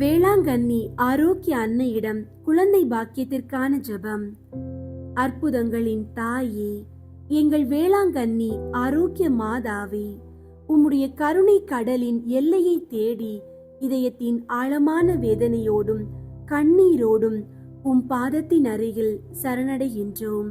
வேளாங்கண்ணி ஆரோக்கிய அன்னையிடம் குழந்தை பாக்கியத்திற்கான ஜெபம். அற்புதங்களின் தாயே எங்கள் வேளாங்கண்ணி ஆரோக்கிய மாதாவே உம்முடைய கருணை கடலின் எல்லையை தேடி இதயத்தின் ஆழமான வேதனையோடும் கண்ணீரோடும் உம் பாதத்தின் அருகில் சரணடைகின்றோம்.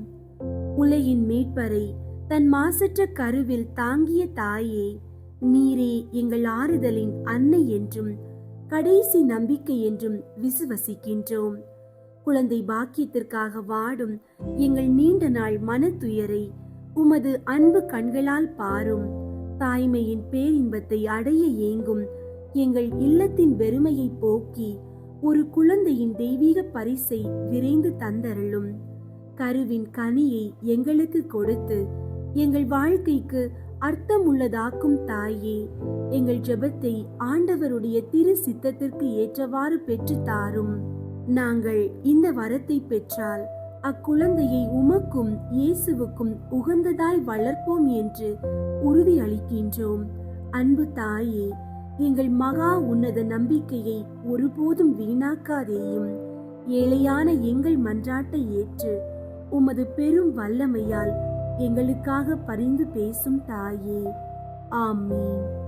உலகின் மீட்பரை தன் மாசற்ற கருவில் தாங்கிய தாயே நீரே எங்கள் ஆறுதலின் அன்னை என்றும் கடைசி நம்பிக்கை என்றும் விசுவசிக்கின்றோம். குழந்தை பாக்கியத்திற்காக வாடும் எங்கள் நீண்ட நாள் மனத்துயரை உமது அன்பு கண்களால் பாரும். தாய்மையின் பேரின்பத்தை அடைய ஏங்கும் எங்கள் இல்லத்தின் வெறுமையை போக்கி ஒரு குழந்தையின் தெய்வீக பரிசை விரைந்து தந்தருளும். கருவின் கனியை எங்களுக்கு கொடுத்து எங்கள் வாழ்க்கைக்கு அர்த்தமுள்ளதாக்கும் தாயே எங்கள் ஜெபத்தை ஆண்டவருடைய திரு சித்தத்திற்கு ஏற்றவாறு பெற்று தாரும். நாங்கள் இந்த வரத்தை பெற்றால் அக்குழந்தையை உமக்கும் இயேசுவுக்கும் உகந்ததாய் வளர்ப்போம் என்று உறுதி அளிக்கின்றோம் அன்பு தாயே எங்கள் மகா உன்னத நம்பிக்கையை ஒருபோதும் வீணாக்காதேயும். ஏழையான எங்கள் மன்றாட்டை ஏற்று உமது பெரும் வல்லமையால் எங்களுக்காக பரிந்து பேசும் தாயே. ஆமீன்.